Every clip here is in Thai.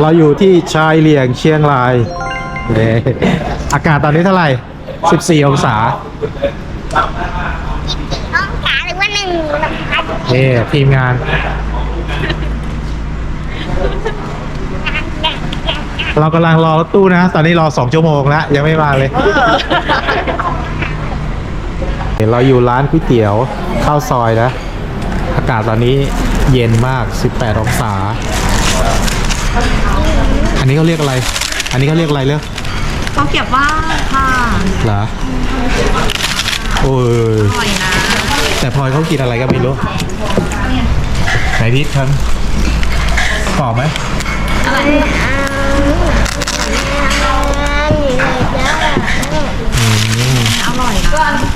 เราอยู่ที่ชายเหลียงเชียงรายเน่อากาศตอนนี้เท่าไหร่ 14 องศาน้องขาหรือว่าหนึ่งนะคะเน่ทีมงาน เรากำลังรอรถตู้นะ ตอนนี้รอ 2 ชั่วโมงแล้ว ยังไม่มาเลย เราอยู่ร้านก๋วยเตี๋ยวข้าวซอยนะ อากาศตอนนี้เย็นมาก 18 องศา อันนี้เขาเรียกอะไร อันนี้เขาเรียกอะไรเรียกเขาเก็บว่าค่ะเหรอโอ้ยอร่อยนะแต่พลอยเขากินอะไรก็ไม่รู้ไหนทิศครับกรอบไหมอร่อยนะ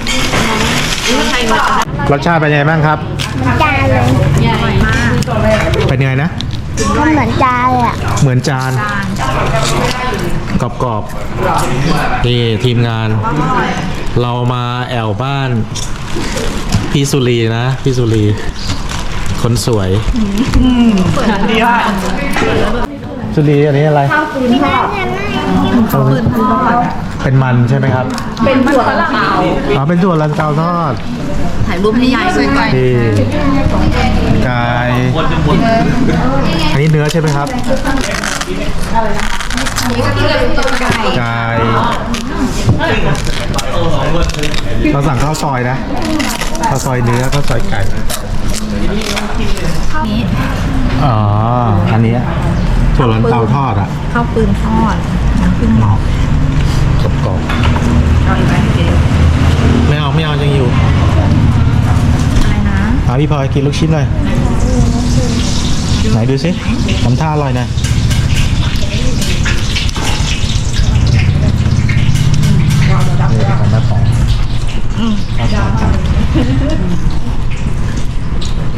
นี่ใครมารสชาติเป็นยังไงบ้างครับ จานเลยใหญ่มากเป็นยังไงนะ มันเหมือนจานเลยอะเหมือนจานกรอบกรอบๆนี่ทีมงาน เรามาแอวบ้าน พี่สุรีนะ พี่สุรี คนสวยเปิดดีมากสุรีอันนี้อะไรข้าวฟืนทอดเป็นมันใช่ไหมครับ เป็นถั่วลันเตาอ๋อเป็นถั่วลันเตาทอด ถ่ายรูปให้ยายด้วยก่อนที่กายอันนี้เนื้อใช่ไหมครับกายเราสั่งข้าวซอยนะข้าวซอยเนื้อข้าวซอยไก่นี้อ๋ออันเนี้ยถั่วลันเตาทอดอะข้าวฟืนทอดน้ำผึ้งหมอกกรอบกรอบเอาอีกไหมเจ๊ๆไม่เอาไม่เอายังอยู่อะไร นะหาพี่พลอยกินลูกชิ้นหน่อยไหนดูสิทำท่าอร่อยหน่อยนี่ของแม่ปอง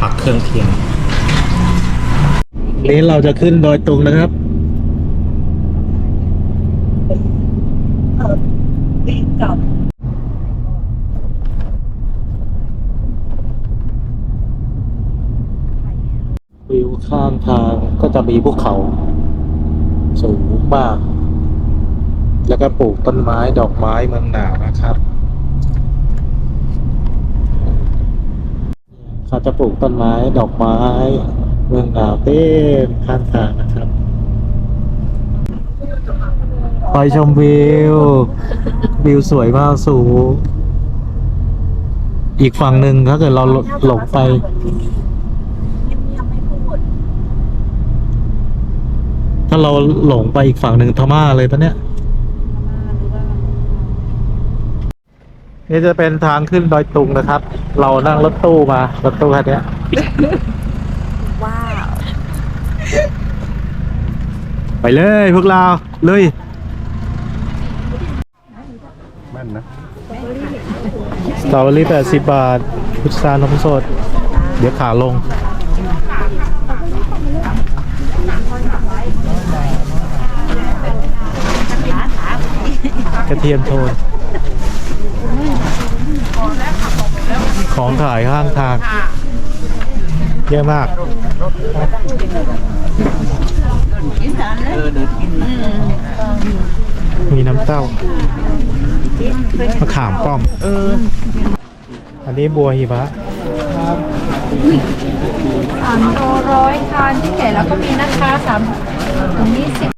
ผักเครื่องเคียงนี้เราจะขึ้นดอยตุงนะครับตีกับ วิวข้างทางก็จะมีภูเขาสูงมาก แล้วก็ปลูกต้นไม้ดอกไม้เมืองหนาวนะครับ เขาจะปลูกต้นไม้ดอกไม้ เมืองหนาวเต็มข้างทางนะครับ ไปชมวิว วิวสวยมากสูงอีกฝั่งหนึ่งถ้าเกิดเราหลงไป ถ้าเราหลงไปอีกฝั่งหนึ่งพม่าเลยปะเนี่ยนี่จะเป็นทางขึ้นดอยตุงนะครับ เรานั่งรถตู้มารถตู้คันเนี้ยว้าวไปเลยพวกเราเลยแม่นนะสตรอเบอรี่แปดสิบบาทพุทรา นมสด เดี๋ยวขาลง ระเทียมโทน ของขายข้างทาง เยอะมากมีน้ำเต้ามะขามป้อมอันนี้บัวหิมะสามโลร้อยทานที่แก่แล้วก็มีนะคะสามถึงยี่สิบ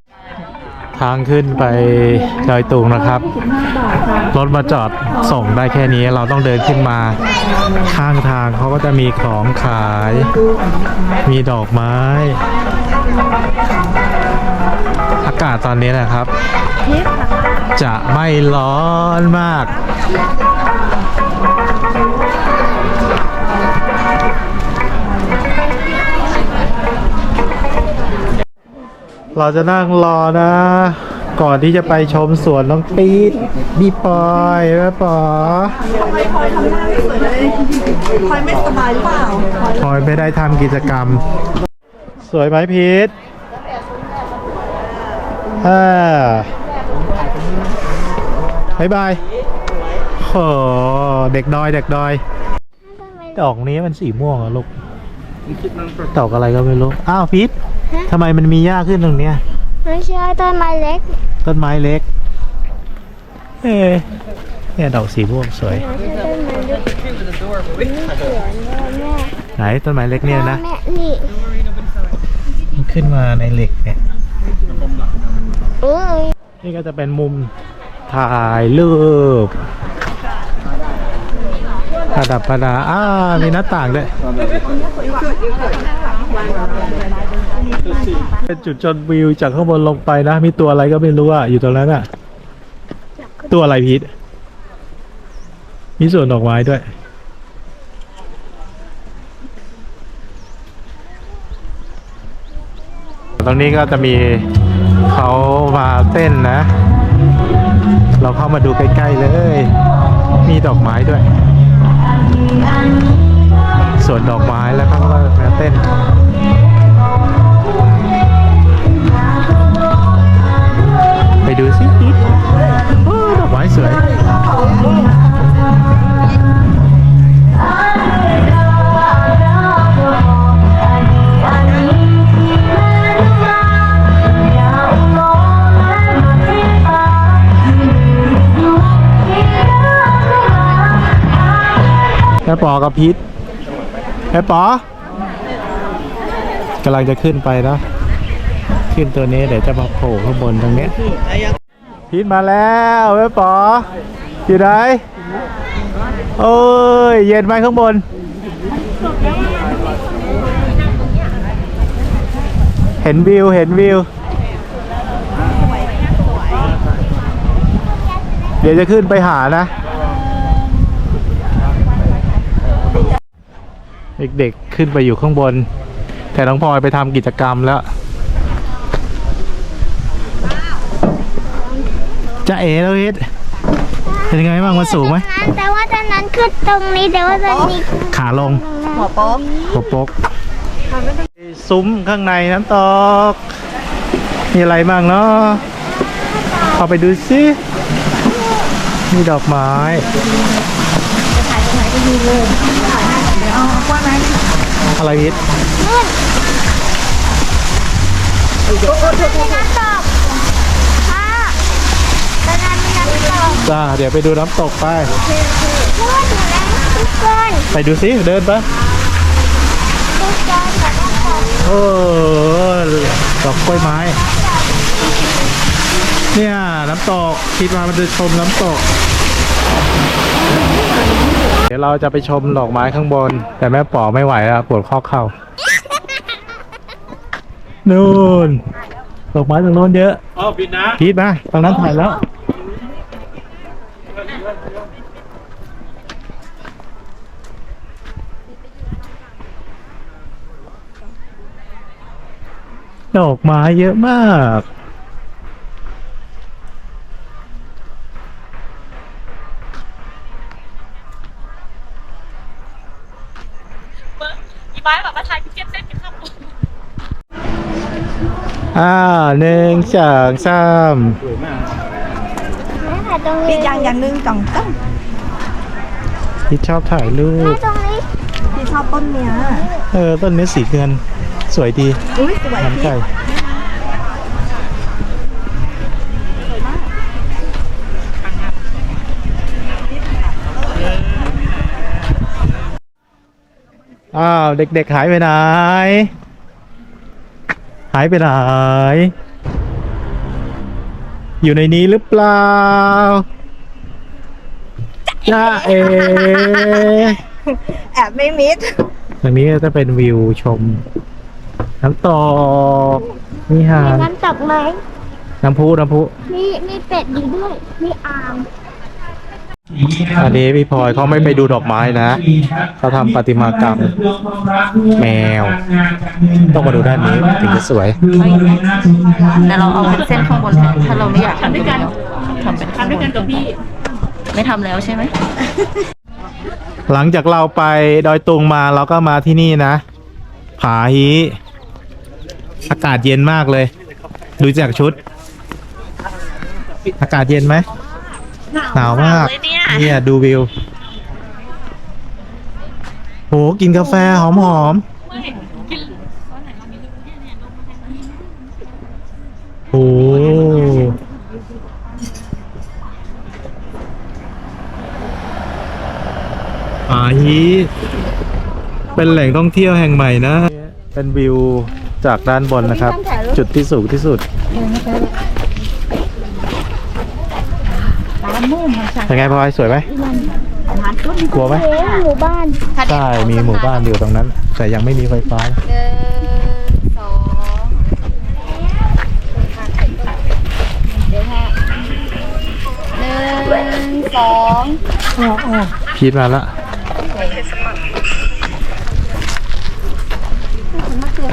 ทางขึ้นไปดอยตุงนะครับ รถมาจอดส่งได้แค่นี้เราต้องเดินขึ้นมา ข้างทางเขาก็จะมีของขาย มีดอกไม้ อากาศตอนนี้นะครับ จะไม่ร้อนมาก เราจะนั่งรอนะ ก่อนที่จะไปชมสวนน้องปี๊ดบีปอยแม่ปอทำไมพลอยทำหน้าไม่สวยเลยพลอยไม่สบายหรือเปล่าพลอยไม่ได้ทำกิจกรรม สวยไหมพีทอ่าบายบายโอ้เด็กดอยเด็กดอย ดอกนี้มันสีม่วงเหรอลูกดอกอะไรก็ไม่รู้ อ้าวพีท ทำไมมันมีหญ้าขึ้นตรงเนี้ย ไม่ใช่ต้นไม้เล็กต้นไม้เล็ก เอ๊ะเนี่ยดอกสีม่วงสวย ไม่ใช่ต้นไม้เล็กนี่สวนแม่ไหนต้นไม้เล็กเนี่ยนะ แม่นี่มันขึ้นมาในเหล็กเนี่ย เอ้ยนี่ก็จะเป็นมุมถ่ายรูปประดับประดาอ้ามีหน้าต่างด้วย เป็นจุดชมวิวจากข้างบนลงไปนะ มีตัวอะไรก็ไม่รู้อะอยู่ตรงนั้นอะตัวอะไรพีทมีสวนดอกไม้ด้วย ตรงนี้ก็จะมีเขามาเต้นนะ เราเข้ามาดูใกล้ๆเลย มีดอกไม้ด้วยสวนดอกไม้แล้วเขาก็มาเต้น ดูสิดอกไม้สวยแม่ปอกับพีทแม่ปอกำลังจะขึ้นไปนะ ขึ้นตัวนี้เดี๋ยวจะมาโผล่ข้างบนตรงเนี้ยพีทมาแล้วแม่ปออยู่ไหนโอ้ยเย็นไหมข้างบนเห็นวิวเห็นวิว เดี๋ยวจะขึ้นไปหานะ เด็กๆขึ้นไปอยู่ข้างบน แต่น้องพลอยไปทำกิจกรรมแล้ว จะเอ๋แล้วฮิตเป็นยังไงบ้างมันสูงไหมแต่ว่าตอนนั้นขึ้นตรงนี้แต่ว่าตอนนี้ขาลงหัวโป๊กหัวโปกซุ้มข้างในน้ำตก มีอะไรบ้างเนาะเข้าไปดูสิมีดอกไม้อะไรพิษมี จ้าเดี๋ยวไปดูน้ำตกไปนู่นอยู่แล้วทุกคนไปดูสิเดินไปทุกคนกับน้ำตกโอ้ดอกกล้วยไม้ เนี่ยน้ำตกคิดว่ามันจะชมน้ำตก เดี๋ยวเราจะไปชมดอกไม้ข้างบน แต่แม่ป๋อไม่ไหวแล้วปวดข้อเข่านู่นดอกไม้ตรงโน้นเยอะอ๋อบินนะพีทมาตรงนั้นถ่ายแล้ว ดอกไม้เยอะมาก อีบ้แบบมาถ่ายพิเศษเส้นกันครับอ่าหนึ่งสองสามแม่ถ่าย ตรงมีนี้อย่างอย่างหนึ่งจ่องตั้งพี่ชอบถ่ายรูแม่ปตรงนี้ที่ชอบต้นเนี้ยเออต้นนี้สีเงิน สวยดีอุ้ยสวยน้ำใจพี่อ้าว เด็กๆ หายไปไหน หายไปไหน อยู่ในนี้หรือเปล่าจ้าเอแอบไม่มิดตรงนี้ก็จะเป็นวิวชม น้ำตกมีหามีดน้ำตกไหมน้ำพุน้ำพุมีมีเป็ดอยู่ด้วย มีอ่าง อันนี้พี่พลอยเขาไม่ไปดูดอกไม้นะเขาทำประติมากรรม แมว ต้องมาดูด้านนี้ถึงจะสวย แต่เราเอาเป็นเส้นข้างบนให้ถ้าเราไม่อยากทำด้วยกันทำเป็นข้างทำบด้วยนกันกับพี่ ไม่ทำแล้วใช่ไหม หลังจากเราไปดอยตุงมาเราก็มาที่นี่นะ ผาฮีอากาศเย็นมากเลย ดูจากชุด อากาศเย็นไหม หนาวมากเนี่ยดูวิวโหกินกาแฟหอมหอมโอ้อาฮีเป็นแหล่งท่องเที่ยวแห่งใหม่นะ เป็นวิวจากด้านบนนะครับ จุดที่สูงที่สุด เป็นไงพลอยสวยไหมร้านต้นกลัวไหมหมู่บ้านใช่มีหมู่บ้านอยู่ตรงนั้น แต่ยังไม่มีไฟฟ้าหนึ่งสองเดี๋ยวฮะหนึ่งสองพีทมาละ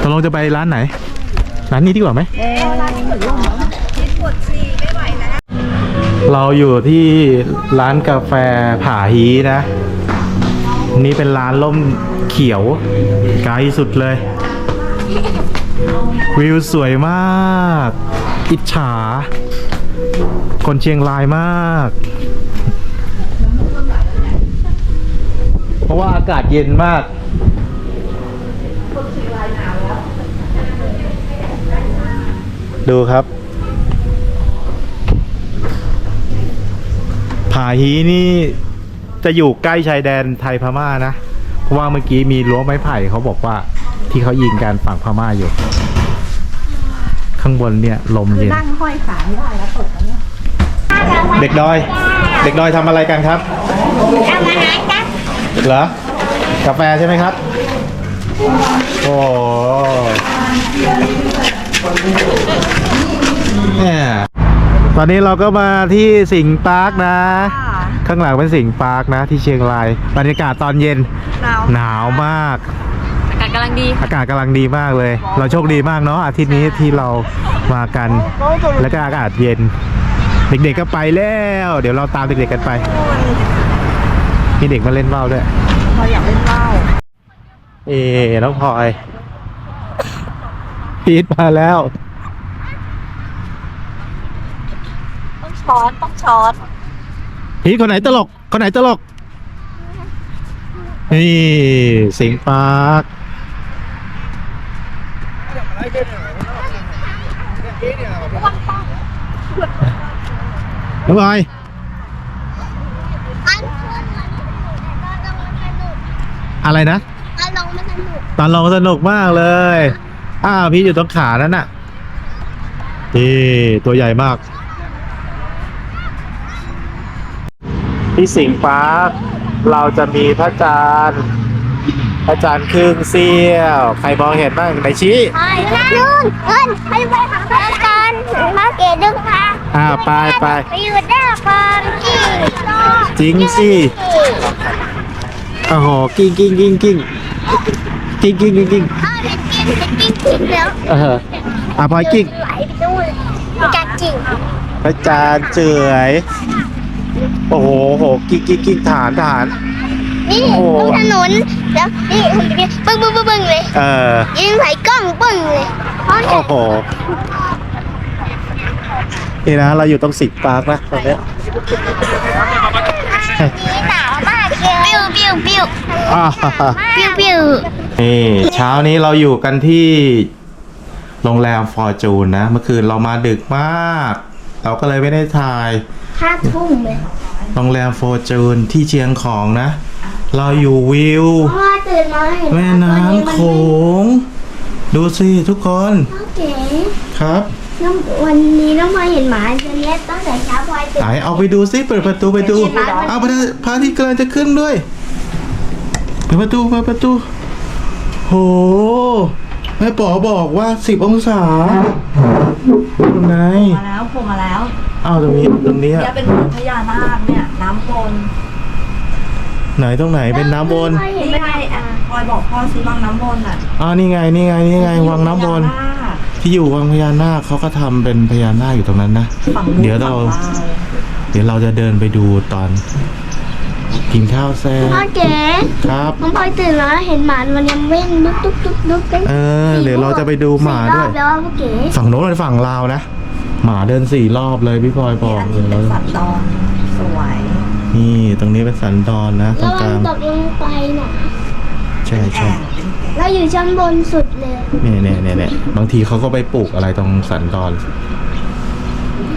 ตกลงจะไปร้านไหน ร้านนี้ดีกว่าไหม เราอยู่ที่ร้านกาแฟผาฮีนะ นี่เป็นร้านล่มเขียวไกลสุดเลย วิวสวยมากอิจฉา คนเชียงรายมาก เพราะว่าอากาศเย็นมากดูครับ ผาฮีนี่จะอยู่ใกล้ชายแดนไทยพม่านะ เพราะว่าเมื่อกี้มีรั้วไม้ไผ่เขาบอกว่า ที่เขายิงกันฝั่งพม่าอยู่ ข้างบนเนี่ยลมเย็นนั่งห้อยขาไม่ได้แล้วตกแล้วเนี่ยเด็กดอย เด็กดอยทำอะไรกันครับทำอาหารจ้ะเหรอกาแฟใช่ไหมครับ โอ้โหเนี่ย ตอนนี้เราก็มาที่สิงห์ปาร์คนะ ข้างหลังเป็นสิงห์ปาร์คนะ ที่เชียงรายบรรยากาศตอนเย็นหนาวหนาวมาก อากาศกำลังดีอากาศกำลังดีมากเลย เราโชคดีมากเนาะอาทิตย์นี้ที่เรามากัน แล้วก็อากาศเย็น เด็กๆก็ไปแล้ว เดี๋ยวเราตามเด็กๆกันไปมีเด็กมาเล่นว่าวด้วยพออยากเล่นว่าวเอ๋น้องพลอยพีทมาแล้ว ต้อง ช้อนต้องช้อนพีทคนไหนตลก คนไหนตลก นี่สิงปาร์คน้องพลอยอะไรนะอารมณ์มันสนุก ตอนลงสนุกมากเลย อ้าวพี่อยู่ตรงขานั่นน่ะนี่ตัวใหญ่มาก ที่สิงห์ปาร์คเราจะมีพระจันทร์พระจันทร์ครึ่งเสี้ยว ใครมองเห็นบ้างในชี้ไปนะลุงเงินไปไปหาพระกันมาเกดึงค่ะอ่าไปไปไปอยู่หน้าฟาร์มกี่จริงสิโอ้โหกิ้งกิ้งกิ้งกิ้งกิ้งกิ้งกิ้งกิ้งอ้าเห็นกินเห็นกินกินแล้วเอออะพลอยกิ้งไหลไปนู่นมีการจริงพระจันทร์เฉย โอ้โหโหกิ้งกิ้งกิ้งฐานฐาน นี่โอ้ ตรงถนนแล้วนี่ปึ้งปึ้งปึ้งปึ้งเลย เออ ยิงใส่กล้องปึ้งเลยเพราะโอ้โห นี่นะ เราอยู่ตรงสิงห์ปาร์คนะตรงเนี้ยนี้หนาวมากเลยปิ้วปิ้วปิ้วอ่าปิ้วปิ้วนี่เช้านี้เราอยู่กันที่โรงแรมฟอร์จูนนะ เมื่อคืนเรามาดึกมาก เราก็เลยไม่ได้ถ่ายห้าทุ่มเลย โรงแรมฟอร์จูนที่เชียงของนะ เราอยู่วิวพ่อตื่นมาเห็นแม่น้ำโขง ดูสิทุกคนโอเคครับ น้องวันนี้น้องพลอยเห็นหมาตัวเนี้ยตั้งแต่เช้าพลอยตื่น ไหนเอาไปดูสิเปิดประตูไปดูเอาพระพระอาทิตย์กำลังจะขึ้นด้วยเปิดประตูเปิดประตูโหแม่ป๋อบอกว่าสิบองศาตรงไหน มาแล้วโผล่มาแล้ว อ้าวตรงนี้ตรงนี้อะเนี่ยเป็นพญานาคเนี่ย น้ำวนไหนตรงไหนเป็นน้ำวนพลอยเห็นนี่ไหมไงอะพลอยบอกพ่อสิวังน้ำวนอะอ้าวนี่ไงนี่ไงนี่ไงวังน้ำวนพญานาคที่อยู่วังพญานาคเขาก็ทำเป็นพญานาคอยู่ตรงนั้นนะฝั่งนู้นเดี๋ยวเรา ฝั่งลวเดี๋ยวเราจะเดินไปดูตอน กินข้าวแซ่พ่อบเก๋ครับ น้องพลอยตื่นแล้วเห็นหมามันยังวิ่งลุกตุ๊กตุ๊กตุ๊กตุ๊กเออเดี๋ยวเราจะไปดูหมาสี่รด้อวยบแล้วอะพ่อเก๋ฝั่งโน้นเป็นฝั่งลาวนะ หมาเดินสี่รอบเลยพี่พลอยบอกอันเลนี้ยเป็นสัตว์ดอนสวย นี่ตรงนี้เป็นสันดอนนะตรระงกวังลางตกลงไปนะใช่ใช่เราอยู่ชั้นบนสุดเลยเนี่ยเนี่ยเนี่ยเนี่ยบางทีเขาก็ไปปลูกอะไรตรงสันดอน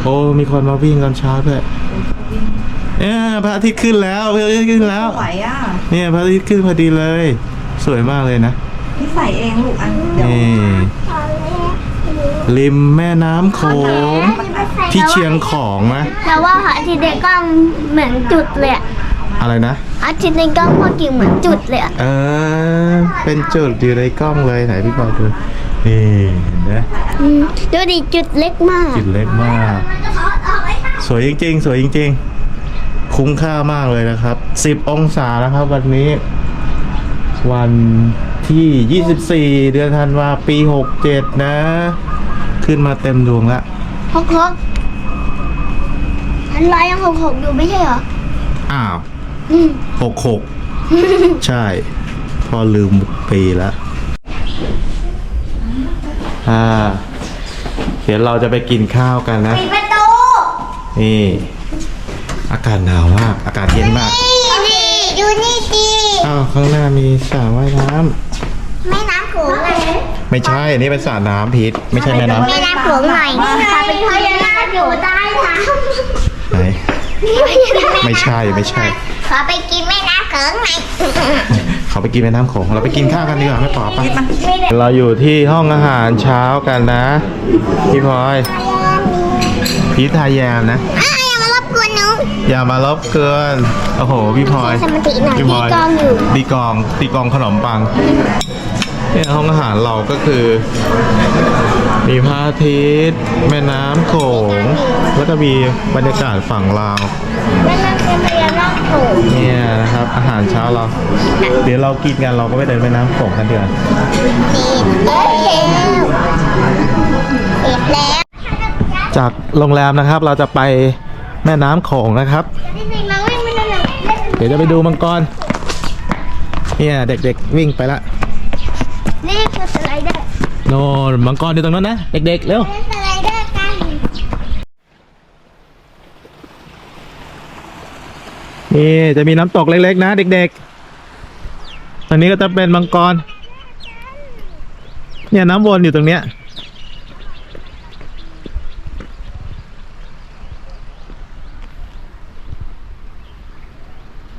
โอ้มีคนมาวิ่งตอนเช้าด้วยเนี่ยพระอาทิตย์ขึ้นแล้วพระอาทิตย์ขึ้นแล้วไหวอะเนี่ยพระอาทิตย์ขึ้นพอดีเลย สวยมากเลยนะ พี่ใส่เองลูกอันเดี๋ยวนี่ ริมแม่น้ำโขงที่เชียงของนะแล้วว่าพระอาทิตย์ในกล้องเหมือนจุดเลยอะอะไรนะอาทิตย์ในกล้องพอกิ่งเหมือนจุดเลยอะเออ เป็นจุดอยู่ในกล้องเลยไหนพี่บอยดูนี่เห็นไหมอืมดูดิจุดเล็กมาก จุดเล็กมาก สวยจริงๆ สวยจริงๆ คุ้มค่ามากเลยนะครับ 10 องศาแล้วครับ วันนี้ วันที่ 24 เดือนธันวาปี 67 นะ ขึ้นมาเต็มดวงละหกหกอันร้อยยังหกหกอยู่ไม่ใช่เหรอ อ้าวอืม66ใช่ พอลืมปีแล้วอ่า เดี๋ยวเราจะไปกินข้าวกันนะ ปิดประตูนี่ อากาศหนาวมาก อากาศเย็นมาก นี่ดิดูนี่ดิอ้าวข้างหน้ามีสระว่ายน้ำแม่น้ำ โขงไงไม่ใช่ อันนี้เป็นสระน้ำพีทไม่ใช่แม่น้ำแม่น้ำโขงหน่อยพาไปพญานาคอยู่ใต้น้ำไหนไม่ใช่ไม่ใช่ ขอไปกินแม่น้ำโขงหน่อยเขาไปกินแม่น้ำโขงเราไปกินข้าวกันดีกว่าไม่ปอปะเราอยู่ที่ห้องอาหารเช้ากันนะ พี่พลอยพีทไทยแยมนะ อ้าวอย่ามารบกวนหนู อย่ามารบเกินโอ้โหพี่พลอยสมาธิหน่อยพี่พลอยตีกลองอยู่ ตีกลองตีกลองขนมปัง เนี่ยห้องอาหารเราก็คือ มีพระอาทิตย์แม่น้ำโขง แล้วก็มีบรรยากาศฝั่งลาว แม่น้ำเป็นพญานาคโขงเนี่ยนะครับ อาหารเช้าเรา เดี๋ยวเรากินกันเราก็ไปเดินแม่น้ำโขงกันเดือนปิดแล้วปิดแล้วจากโรงแรมนะครับเราจะไปแม่น้ำโขงนะครับ จริงๆเราวิ่งไม่ได้เลยเล่นเดี๋ยวจะไปดูมังกรเนี่ยเด็กๆวิ่งไปละ นี่คือสไลเดอร์โน่นมังกรอยู่ตรงนั้นนะ เด็กๆเร็วเล่นสไลเดอร์กัน นี่จะมีน้ำตกเล็กๆนะ เด็กๆ ตรงนี้ก็จะเป็นมังกร เนี่ยน้ำวนอยู่ตรงเนี้ย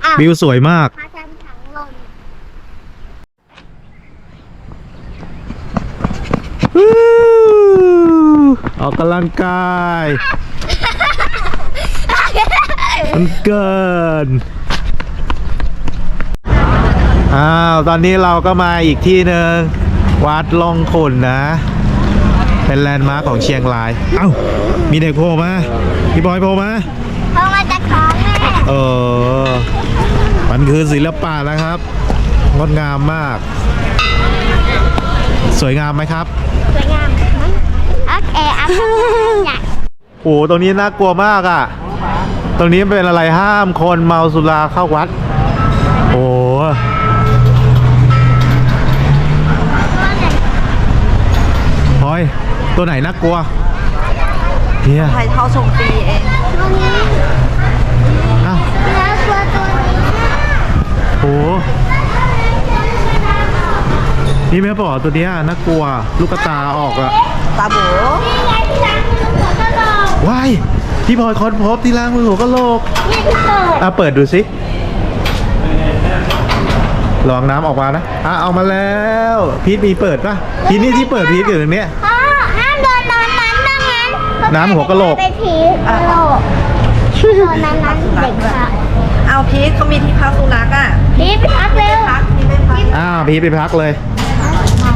อ้าววิวสวยมากมาทำถังลม วู้ออกกำ ลังกายมันเกิน อ้าว ตอนนี้เราก็มาอีกที่หนึ่งวัดลองขุนนะ เป็นแลนด์มาร์คของเชียงราย เอ้า มีเด็กโผล่มาพี่บอยโผล่มาเพราะมาจากของแม่เออ มันคือศิลปะนะครับ งดงามมาก สวยงามไหมครับ สวยงามโอเคอะอยาก โอ้โหตรงนี้น่ากลัวมากอะ่ะ ตรงนี้เป็นอะไรห้ามคนเมาสุราเข้าวัด โอ้โหพลอยตัวไหนน่ากลัวเนี่ยไทยเท่าชมฟรีเองตัวนี้อ้าวแล้วตัวตัวนี้โอ้โหนี่แม่บอกตัวเนี้ยน่ากลัว ลูกกระตาออกอะตาโบ วกะโหลกว้ายพี่พลอยค้นพบที่ล้างมือหัวกะโหลกนี่ที่เปิดอะเปิดดูสิลองน้ำออกมานะอะเอามาแล้วพีทมีเปิดป่ะพีทนี่ที่เปิดพีทอยู่ตรงเนี้ยพ่อห้ามโดนนอนนั้นดังนั้นน้ำหัวกะโหลกไปผีกะโหลกโดนนั้นนั้นเด็กค่ะเอาพีทเขามีที่พักสุนัขอะผีไปพักเร็วพักนี่ไม่พักอ้าวพีทไปพักเลยเอา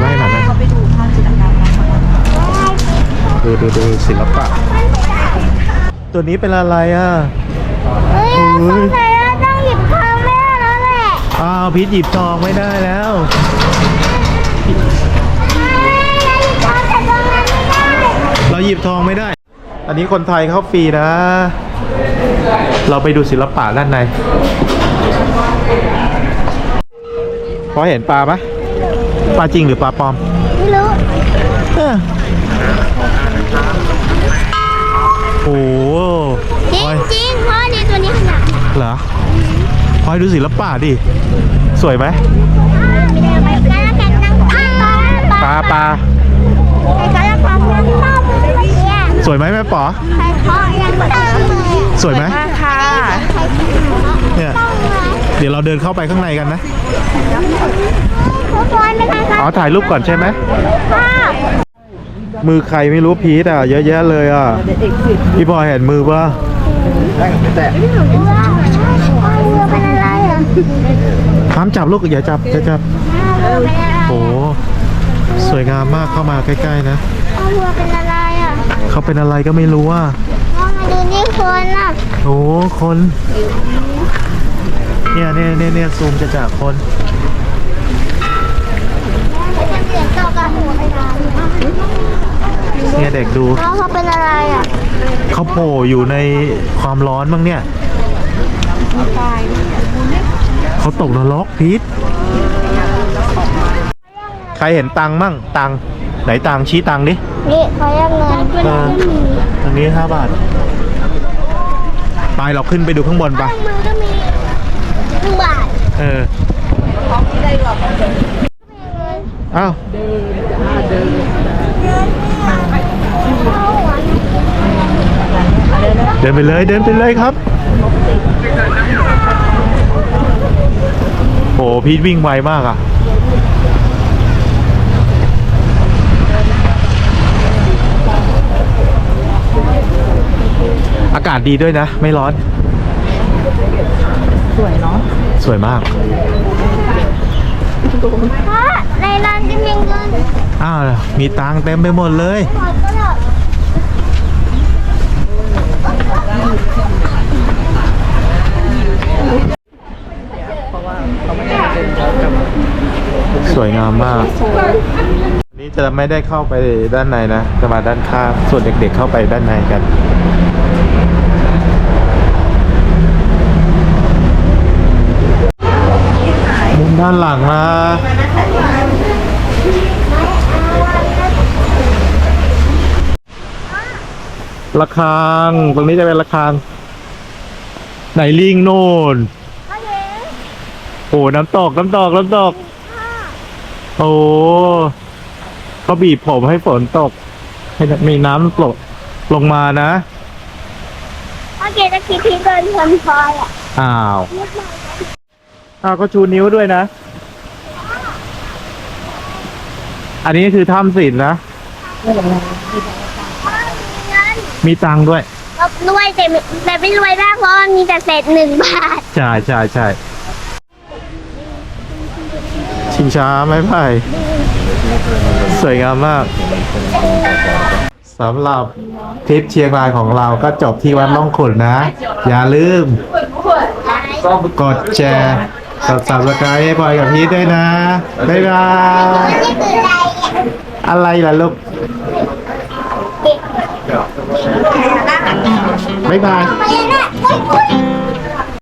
ไว้หน่อยไหม เขาไปดูภาพจิตรกรรมนะคะ ดูดูดูศิลปะ ตัวนี้เป็นอะไรอะเฮ้ยโอ้ยสงสัยว่าต้องหยิบข้าวแม่แล้วแหละอ้าวพีทหยิบทองไม่ได้แล้วไม่ได้หยิบข้าวแต่ตรงนั้นไม่ได้เราหยิบทองไม่ได้ อันนี้คนไทยเข้าฟรีนะ เราไปดูศิลปะด้านใน พอเห็นปลาปะปลาจริงหรือปลาปลอม ไม่รู้เออโอ้โหจริพลงอยจริงๆพ่อเนี่ยตัวนี้ขนาดเหรอพลอยดูศิลปะดิ สวยไหมไม่ได้ไปแล้วแข่งนั่งปลาปลาปลาปลาแต่ก็จะพาเพื่อนเข้าไปเมื่อกี้สวยไหมแม่ป๋อใครเคาะยังต้องเลยสวยไหมมากค่ะเนี่ย เดี๋ยวเราเดินเข้าไปข้างในกันนะทุกคนเป็นไงคะอ๋อถ่ายรูปก่อนใช่ไหมพ่อมือใครไม่รู้พีทอะ เยอะแยะเลยอะพี่พลอยเห็นมือป่ะว่าพ่อเรือเป็นอะไรอะห้ามจับลูกอย่าจับอย่าจับพ่อเรือเป็นอะไรโอ้สวยงามมากเข้ามาใกล้ๆนะพ่อเรือเป็นอะไรอะเขาเป็นอะไรก็ไม่รู้ว่าพ่อมาดูนี่คนอะโอ้คน เนี่ยเนี่ยเนี่ยเนี่ยซูมจะจากคนไม่ใช่เสียงตกกับหัวไปนานเนี่ยเด็กดูพ่อเขาเป็นอะไรอะเขาโผล่อยู่ในความร้อนบ้างเนี่ยเขาตกนรกพีทใครเห็นตังค์มั่งตังค์ไหนตังค์ชี้ตังค์ดินี่เขาแยกเงินเอออันนี้ห้าบาทไปเราขึ้นไปดูข้างบนปะมือก็มีหนึ่ งบาทเอออ้าวเดินไปเลยเดินไปเลยครับโอ้พีทวิ่งไวมากอะอากาศดีด้วยนะ ไม่ร้อนสวยเนาะ สวยมากพ่อในร้านจะมีเงินอ้าวมีตังเต็มไปหมดเลยหมดก็ได้สวยงามมาก นี่จะไม่ได้เข้าไปด้านในนะจะมาด้านข้างส่วนเด็กๆเข้าไปด้านในกัน มุม ด้านหลังนะระฆัง ตรงนี้จะเป็นระฆัง ไหนลิงโน่นโอ้น้ำตก น้ำตก น้ำตก โอ้เขาบีบผมให้ฝนตก ให้มีน้ำตกลงมานะพ่อเกดจะคิดที่เดินชนพลอยอะ อ้าว อ้าวก็ชูนิ้วด้วยนะ อันนี้คือถ้ำศิลป์นะ มีตังค์ด้วยก็รวยแต่ไม่แต่ไม่รวยมากเพราะมันมีแต่เศษหนึ่งบาท ใช่ใช่ใช่ชิงช้าไม้ไผ่ สวยงามมากสำหรับทริปเชียงรายของเราก็จบที่วัดล่องขุนนะ อย่าลืม กดแชร์ กด subscribe ให้บอยกับพีทด้วยนะ บ๊ายบาย นี่คืออะไรอะอะไรล่ะลูก บ๊ายบาย ไปเลยนะ